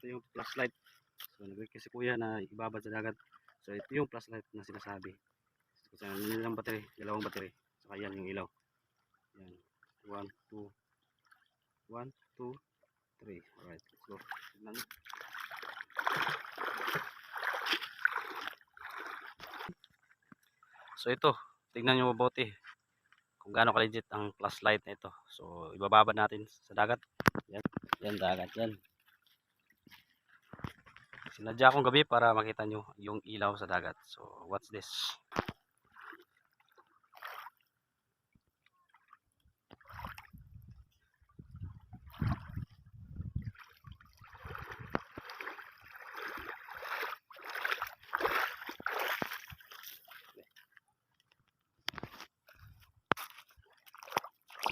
ito yung flashlight. So nag-request si kuya na ibabad sa dagat. So ito yung flashlight na sinasabi. So nilang battery, dalawang battery. Saka yan yung ilaw. Yan. 1, 2, 1, 2, 3. Alright, let's go. So ito, tignan nyo mabuti kung gaano ka-legit ang flashlight na ito. So ibababa natin sa dagat. Yan, yan dagat yan. Sinadya akong gabi para makita nyo yung ilaw sa dagat. So what's this?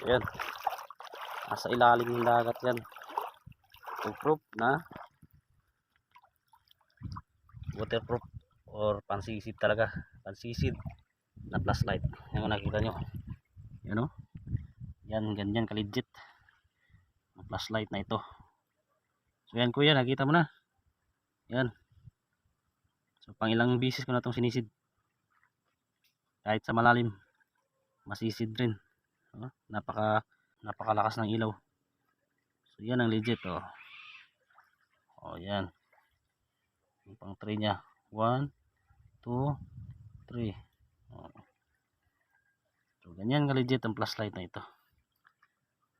Ayan. Nasa ilalim ng dagat yan. Proof na waterproof or pansisid talaga. Pansisid na flashlight. Yan ang nakita nyo. Yan o. Yan, ganyan kaligit. Ang flashlight na ito. So yan kuya, nakita mo na. Yan. So pang ilang bisis ko na itong sinisid. Kahit sa malalim. Masisid rin. Oh, napaka napakalakas ng ilaw. So yan ang legit oh. Oh yan. Yung pang 3 niya. 1 2 3. Oh. So ganyan ka legit ang flashlight na ito.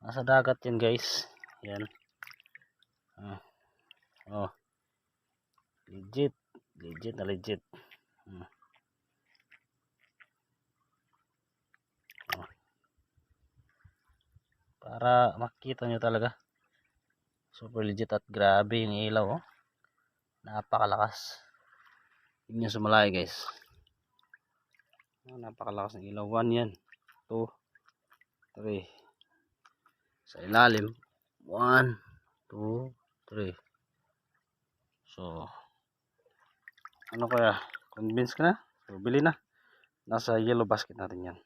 Nasa dagat yan guys. Yan. Ah. Oh. Legit, legit na legit. Hmm. para makita nyo talaga super legit at grabe yung ilaw oh. Napakalakas. Tignan nyo sa malay guys. Oh, napakalakas ng ilaw. 1 yan. 2 3 sa ilalim. 1 2 3 so ano kaya? Convince ka na? So bili na? Nasa yellow basket natin yan